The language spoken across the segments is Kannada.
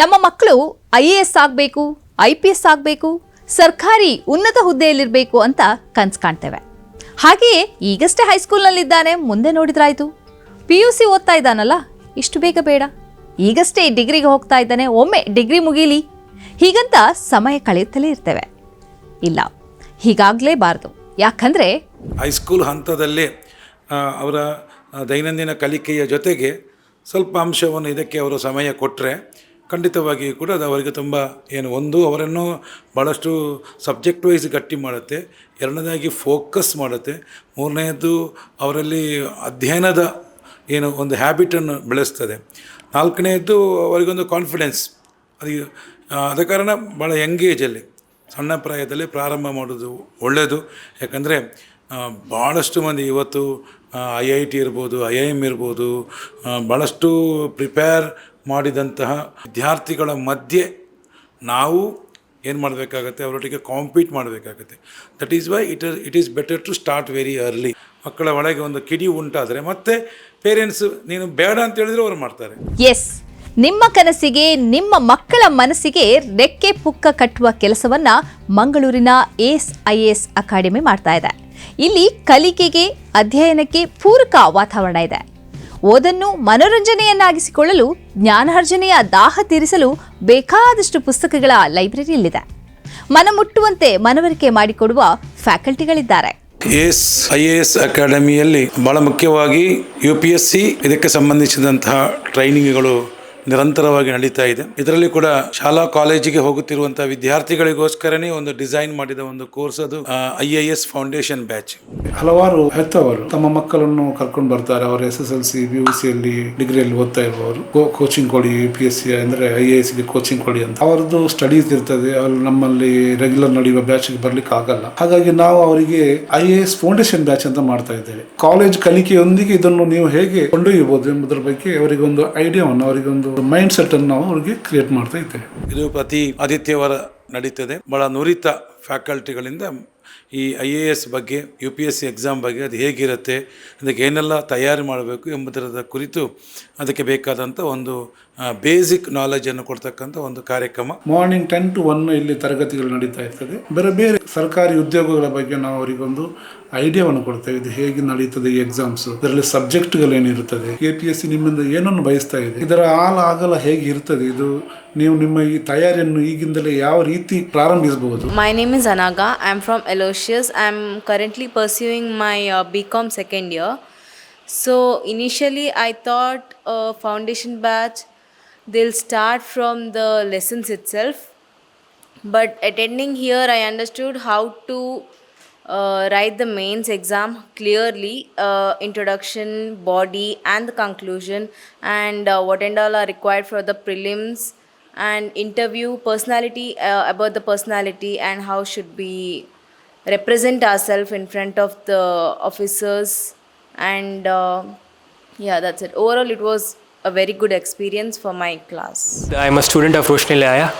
ನಮ್ಮ ಮಕ್ಕಳು ಐ ಎ ಎಸ್ ಆಗಬೇಕು, ಐ ಪಿ ಎಸ್ ಆಗಬೇಕು, ಸರ್ಕಾರಿ ಉನ್ನತ ಹುದ್ದೆಯಲ್ಲಿರಬೇಕು ಅಂತ ಕನ್ಸು ಕಾಣ್ತೇವೆ. ಹಾಗೆಯೇ ಈಗಷ್ಟೇ ಹೈಸ್ಕೂಲ್ನಲ್ಲಿದ್ದಾನೆ, ಮುಂದೆ ನೋಡಿದ್ರಾಯ್ತು. ಪಿ ಯು ಸಿ ಓದ್ತಾ ಇದ್ದಾನಲ್ಲ, ಇಷ್ಟು ಬೇಗ ಬೇಡ. ಈಗಷ್ಟೇ ಡಿಗ್ರಿಗೆ ಹೋಗ್ತಾ ಇದ್ದಾನೆ, ಒಮ್ಮೆ ಡಿಗ್ರಿ ಮುಗೀಲಿ. ಹೀಗಂತ ಸಮಯ ಕಳೆಯುತ್ತಲೇ ಇರ್ತೇವೆ. ಇಲ್ಲ ಹೀಗಾಗಲೇಬಾರ್ದು ಯಾಕಂದರೆ ಹೈಸ್ಕೂಲ್ ಹಂತದಲ್ಲೇ ಅವರ ದೈನಂದಿನ ಕಲಿಕೆಯ ಜೊತೆಗೆ ಸ್ವಲ್ಪ ಅಂಶವನ್ನು ಇದಕ್ಕೆ ಅವರು ಸಮಯ ಕೊಟ್ಟರೆ ಖಂಡಿತವಾಗಿಯೂ ಕೂಡ ಅದು ಅವರಿಗೆ ತುಂಬ ಏನು ಒಂದು ಅವರನ್ನು ಭಾಳಷ್ಟು ಸಬ್ಜೆಕ್ಟ್ ವೈಸ್ ಗಟ್ಟಿ ಮಾಡುತ್ತೆ, ಎರಡನೇದಾಗಿ ಫೋಕಸ್ ಮಾಡುತ್ತೆ ಮೂರನೆಯದು ಅವರಲ್ಲಿ ಅಧ್ಯಯನದ ಏನು ಒಂದು ಹ್ಯಾಬಿಟನ್ನು ಬೆಳೆಸ್ತದೆ ನಾಲ್ಕನೆಯದ್ದು ಅವರಿಗೊಂದು ಕಾನ್ಫಿಡೆನ್ಸ್, ಅದು ಆದ ಕಾರಣ ಭಾಳ ಯಂಗ್ ಏಜಲ್ಲಿ, ಸಣ್ಣ ಪ್ರಾಯದಲ್ಲಿ ಪ್ರಾರಂಭ ಮಾಡೋದು ಒಳ್ಳೆಯದು ಯಾಕಂದರೆ ಭಾಳಷ್ಟು ಮಂದಿ ಇವತ್ತು ಐ ಐ ಟಿ ಇರ್ಬೋದು, ಐ ಐ ಎಂ ಇರ್ಬೋದು ಭಾಳಷ್ಟು ಪ್ರಿಪೇರ್ ಮಾಡಿದಂತಹ ವಿದ್ಯಾರ್ಥಿಗಳ ಮಧ್ಯೆ ನಾವು ಏನು ಮಾಡಬೇಕಾಗತ್ತೆ? ಅವರೊಟ್ಟಿಗೆ ಕಾಂಪೀಟ್ ಮಾಡಬೇಕಾಗತ್ತೆ. That is why it it is better to start very early ಮಕ್ಕಳ ಒಳಗೆ ಒಂದು ಕಿಡಿ ಉಂಟಾದರೆ ಮತ್ತೆ ಪೇರೆಂಟ್ಸ್ ನೀನು ಬೇಡ ಅಂತ ಹೇಳಿದ್ರೆ ಅವರು ಮಾಡ್ತಾರೆ. ಎಸ್ ನಿಮ್ಮ ಕನಸಿಗೆ, ನಿಮ್ಮ ಮಕ್ಕಳ ಮನಸ್ಸಿಗೆ ರೆಕ್ಕೆ ಪುಕ್ಕ ಕಟ್ಟುವ ಕೆಲಸವನ್ನ ಮಂಗಳೂರಿನ ಎಸ್ ಐ ಎಸ್ ಅಕಾಡೆಮಿ ಮಾಡ್ತಾ ಇದೆ. ಇಲ್ಲಿ ಕಲಿಕೆಗೆ, ಅಧ್ಯಯನಕ್ಕೆ ಪೂರಕ ವಾತಾವರಣ ಇದೆ. ಓದನ್ನು ಮನೋರಂಜನೆಯನ್ನಾಗಿಸಿಕೊಳ್ಳಲು ಜ್ಞಾನಾರ್ಜನೆಯ ದಾಹ ತೀರಿಸಲು ಬೇಕಾದಷ್ಟು ಪುಸ್ತಕಗಳ ಲೈಬ್ರರಿ ಇಲ್ಲಿದೆ ಮನಮುಟ್ಟುವಂತೆ ಮನವರಿಕೆ ಮಾಡಿಕೊಡುವ ಫ್ಯಾಕಲ್ಟಿಗಳಿದ್ದಾರೆ. ಎಸ್, ಐ ಎಸ್ ಅಕಾಡೆಮಿಯಲ್ಲಿ ಬಹಳ ಮುಖ್ಯವಾಗಿ ಯು ಪಿ ಎಸ್ ಸಿ ಇದಕ್ಕೆ ಸಂಬಂಧಿಸಿದಂತಹ ಟ್ರೈನಿಂಗ್ಗಳು ನಿರಂತರವಾಗಿ ನಡೀತಾ ಇದೆ. ಇದರಲ್ಲಿ ಕೂಡ ಶಾಲಾ ಕಾಲೇಜಿಗೆ ಹೋಗುತ್ತಿರುವಂತಹ ವಿದ್ಯಾರ್ಥಿಗಳಿಗೋಸ್ಕರನೇ ಒಂದು ಡಿಸೈನ್ ಮಾಡಿದ ಒಂದು ಕೋರ್ಸ್ ಅದು I A S foundation batch. ಹಲವಾರು ಹೆತ್ತವರು ತಮ್ಮ ಮಕ್ಕಳನ್ನು ಕರ್ಕೊಂಡು ಬರ್ತಾರೆ. ಅವರು S S L C U ಸಿಯಲ್ಲಿ ಡಿಗ್ರಿಯಲ್ಲಿ ಓದ್ತಾ ಇರುವವರು. ಕೋಚಿಂಗ್ ಕೊಡಿ ಯು ಪಿ ಎಸ್ ಸಿ ಅಂದ್ರೆ ಐ ಎ ಎಸ್ಗೆ ಕೋಚಿಂಗ್ ಕೊಡಿ ಅಂತ. ಅವರದ್ದು ಸ್ಟಡೀಸ್ ಇರ್ತದೆ. ಅವರು ನಮ್ಮಲ್ಲಿ ರೆಗ್ಯುಲರ್ ನಡೆಯುವ ಬ್ಯಾಚ್ಗೆ ಬರ್ಲಿಕ್ಕೆ ಆಗಲ್ಲ. ಹಾಗಾಗಿ ನಾವು ಅವರಿಗೆ I A S foundation batch ಅಂತ ಮಾಡ್ತಾ ಇದ್ದೇವೆ. ಕಾಲೇಜ್ ಕಲಿಕೆಯೊಂದಿಗೆ ಇದನ್ನು ನೀವು ಹೇಗೆ ಕೊಂಡೊಯ್ಯಬಹುದು ಎಂಬುದರ ಬಗ್ಗೆ ಅವರಿಗೆ ಒಂದು ಐಡಿಯಾವನ್ನು ಅವರಿಗೆ ಒಂದು ಮೈಂಡ್ ಸೆಟ್ ಅನ್ನು ನಾವು ಅವ್ರಿಗೆ ಕ್ರಿಯೇಟ್ ಮಾಡ್ತಾ ಇದ್ದೇವೆ. ಇದು ಪ್ರತಿ ಆದಿತ್ಯವಾರ ನಡೀತದೆ. ಬಹಳ ನುರಿತ ಫ್ಯಾಕಲ್ಟಿಗಳಿಂದ ಈ ಐ ಎ ಎಸ್ ಬಗ್ಗೆ U P S C exam ಬಗ್ಗೆ ಅದು ಹೇಗಿರುತ್ತೆ ಅದಕ್ಕೆ ಏನೆಲ್ಲ ತಯಾರಿ ಮಾಡಬೇಕು ಎಂಬುದರ ಕುರಿತು ಅದಕ್ಕೆ ಬೇಕಾದಂಥ ಒಂದು ಬೇಸಿಕ್ ನಾಲೆಜನ್ನು ಕೊಡ್ತಕ್ಕಂಥ ಒಂದು ಕಾರ್ಯಕ್ರಮ. ಮಾರ್ನಿಂಗ್ ಟೆನ್ ಟು ಒನ್ ಇಲ್ಲಿ ತರಗತಿಗಳು ನಡೀತಾ ಇರ್ತದೆ. ಬೇರೆ ಬೇರೆ ಸರ್ಕಾರಿ ಉದ್ಯೋಗಗಳ ಬಗ್ಗೆ ನಾವು ಅವರಿಗೊಂದು ಐಡಿಯಾವನ್ನು ಕೊಡ್ತೇವೆ. ಇದು ಹೇಗೆ ನಡೀತದೆ ಈ ಎಕ್ಸಾಮ್ಸ್ ಇದರಲ್ಲಿ ಸಬ್ಜೆಕ್ಟ್ಗಳು ಏನಿರುತ್ತದೆ ಕೆ ಪಿ ಎಸ್ ಸಿ ನಿಮ್ಮಿಂದ ಏನನ್ನು ಬಯಸ್ತಾ ಇದೆ? ಇದರ ಆಲ ಆಗಲ ಹೇಗೆ ಇರ್ತದೆ? ಇದು ನೀವು ನಿಮ್ಮ ಈ ತಯಾರಿಯನ್ನು ಈಗಿಂದಲೇ ಯಾವ ರೀತಿ ಪ್ರಾರಂಭಿಸಬಹುದು? My name is Anaga I am from from Aloysius. I'm currently pursuing my uh, BCom second year. So initially, I thought a foundation batch they'll start from the lessons itself. But attending here, I understood how to uh, write the mains exam clearly uh, introduction, body, and the conclusion, and uh, what and all are required for the prelims and interview personality uh, about the personality and how should we represent ourselves in front of the officers and uh, yeah that's it overall it was a very good experience for my class I'm a student of Roshni Laya.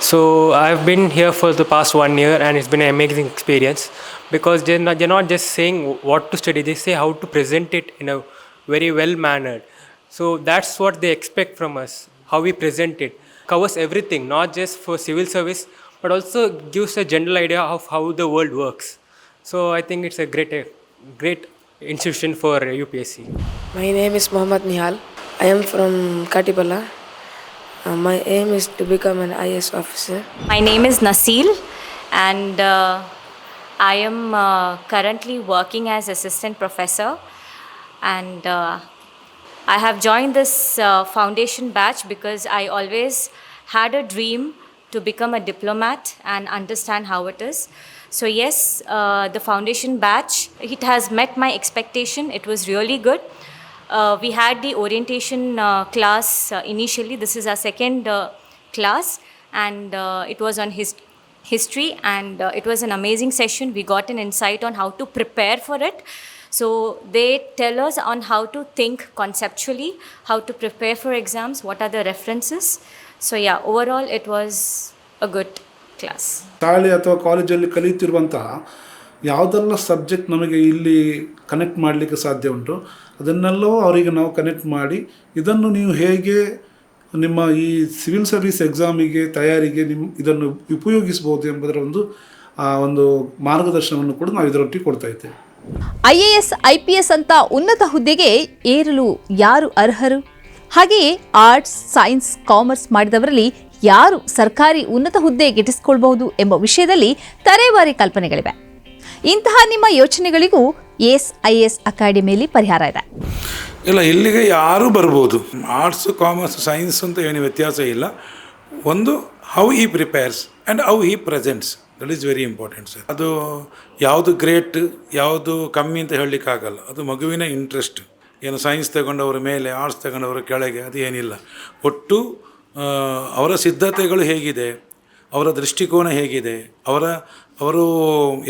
So I've been here for the past one year and it's been an amazing experience because they're not, they're not just saying what to study, they say how to present it in a very well mannered. So that's what they expect from us, how we present it. Covers everything, not just for civil service, but also gives a general idea of how the world works. So I think it's a great, great institution for UPSC. My name is Mohammad Nihal. I am from Katipala. Uh, my aim is to become an IS officer. My name is Nasil, and uh, I am uh, currently working as assistant professor. And uh, I have joined this uh, foundation batch because I always had a dream to become a diplomat and understand how it is. So yes, uh, the foundation batch it has met my expectation. It was really good. Uh, we had the orientation uh, class uh, initially. This is our second uh, class, and uh, it was on his- history, and uh, it was an amazing session. We got an insight on how to prepare for it. So they tell us on how to think conceptually, how to prepare for exams, what are the references. So overall it was a good class ಶಾಲೆ ಅಥವಾ ಕಾಲೇಜಲ್ಲಿ ಕಲಿಯುತ್ತಿರುವಂತಹ ಯಾವುದೆಲ್ಲ ಸಬ್ಜೆಕ್ಟ್ ನಮಗೆ ಇಲ್ಲಿ ಕನೆಕ್ಟ್ ಮಾಡಲಿಕ್ಕೆ ಸಾಧ್ಯ ಉಂಟು ಅದನ್ನೆಲ್ಲವೂ ಅವರಿಗೆ ನಾವು ಕನೆಕ್ಟ್ ಮಾಡಿ ಇದನ್ನು ನೀವು ಹೇಗೆ ನಿಮ್ಮ ಈ ಸಿವಿಲ್ ಸರ್ವಿಸ್ ಎಕ್ಸಾಮಿಗೆ ತಯಾರಿಗೆ ನಿಮ್ಮ ಇದನ್ನು ಉಪಯೋಗಿಸಬಹುದು ಎಂಬುದರ ಒಂದು ಆ ಒಂದು ಮಾರ್ಗದರ್ಶನವನ್ನು ಕೂಡ ನಾವು ಇದರೊಟ್ಟಿಗೆ ಕೊಡ್ತಾ ಇದ್ದೇವೆ. ಐಎಎಸ್ ಐಪಿಎಸ್ ಅಂತ ಉನ್ನತ ಹುದ್ದೆಗೆ ಏರಲು ಯಾರು ಅರ್ಹರು? ಹಾಗೆಯೇ ಆರ್ಟ್ಸ್ ಸೈನ್ಸ್ ಕಾಮರ್ಸ್ ಮಾಡಿದವರಲ್ಲಿ ಯಾರು ಸರ್ಕಾರಿ ಉನ್ನತ ಹುದ್ದೆ ಗಿಟ್ಟಿಸಿಕೊಳ್ಬಹುದು ಎಂಬ ವಿಷಯದಲ್ಲಿ ತರೇವಾರಿ ಕಲ್ಪನೆಗಳಿವೆ. ಇಂತಹ ನಿಮ್ಮ ಯೋಚನೆಗಳಿಗೂ ಎಸ್ ಐ ಎಸ್ ಅಕಾಡೆಮಿಯಲ್ಲಿ ಪರಿಹಾರ ಇದೆ. ಇಲ್ಲ, ಇಲ್ಲಿಗೆ ಯಾರೂ ಬರ್ಬೋದು. ಆರ್ಟ್ಸ್ ಕಾಮರ್ಸ್ ಸೈನ್ಸ್ ಅಂತ ಏನು ವ್ಯತ್ಯಾಸ ಇಲ್ಲ. ಒಂದು how he prepares and how he presents that is very important sir ಅದು ಯಾವುದು ಗ್ರೇಟ್ ಯಾವುದು ಕಮ್ಮಿ ಅಂತ ಹೇಳಲಿಕ್ಕಾಗಲ್ಲ. ಅದು ಮಗುವಿನ ಇಂಟ್ರೆಸ್ಟ್ ಏನು ಸೈನ್ಸ್ ತಗೊಂಡವರು ಮೇಲೆ, ಆರ್ಟ್ಸ್ ತಗೊಂಡವರು ಕೆಳಗೆ ಅದು ಏನಿಲ್ಲ ಒಟ್ಟು ಅವರ ಸಿದ್ಧತೆಗಳು ಹೇಗಿದೆ, ಅವರ ದೃಷ್ಟಿಕೋನ ಹೇಗಿದೆ, ಅವರ, ಅವರು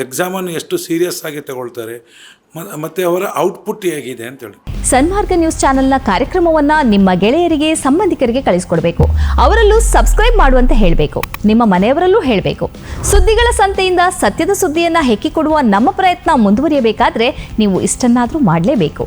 ಎಕ್ಸಾಮನ್ನು ಎಷ್ಟು ಸೀರಿಯಸ್ ಆಗಿ ತಗೊಳ್ತಾರೆ ಮತ್ತೆ ಅವರ ಔಟ್ಪುಟ್ ಹೇಗಿದೆ ಅಂತೇಳಿ. ಸನ್ಮಾರ್ಗ ನ್ಯೂಸ್ ಚಾನೆಲ್ನ ಕಾರ್ಯಕ್ರಮವನ್ನ ನಿಮ್ಮ ಗೆಳೆಯರಿಗೆ, ಸಂಬಂಧಿಕರಿಗೆ ಕಳಿಸ್ಕೊಡ್ಬೇಕು. ಅವರಲ್ಲೂ ಸಬ್ಸ್ಕ್ರೈಬ್ ಮಾಡುವಂತೆ ಹೇಳಬೇಕು. ನಿಮ್ಮ ಮನೆಯವರಲ್ಲೂ ಹೇಳಬೇಕು. ಸುದ್ದಿಗಳ ಸಂತೆಯಿಂದ ಸತ್ಯದ ಸುದ್ದಿಯನ್ನ ಹೆಕ್ಕಿಕೊಡುವ ನಮ್ಮ ಪ್ರಯತ್ನ ಮುಂದುವರಿಯಬೇಕಾದ್ರೆ ನೀವು ಇಷ್ಟನ್ನಾದರೂ ಮಾಡಲೇಬೇಕು.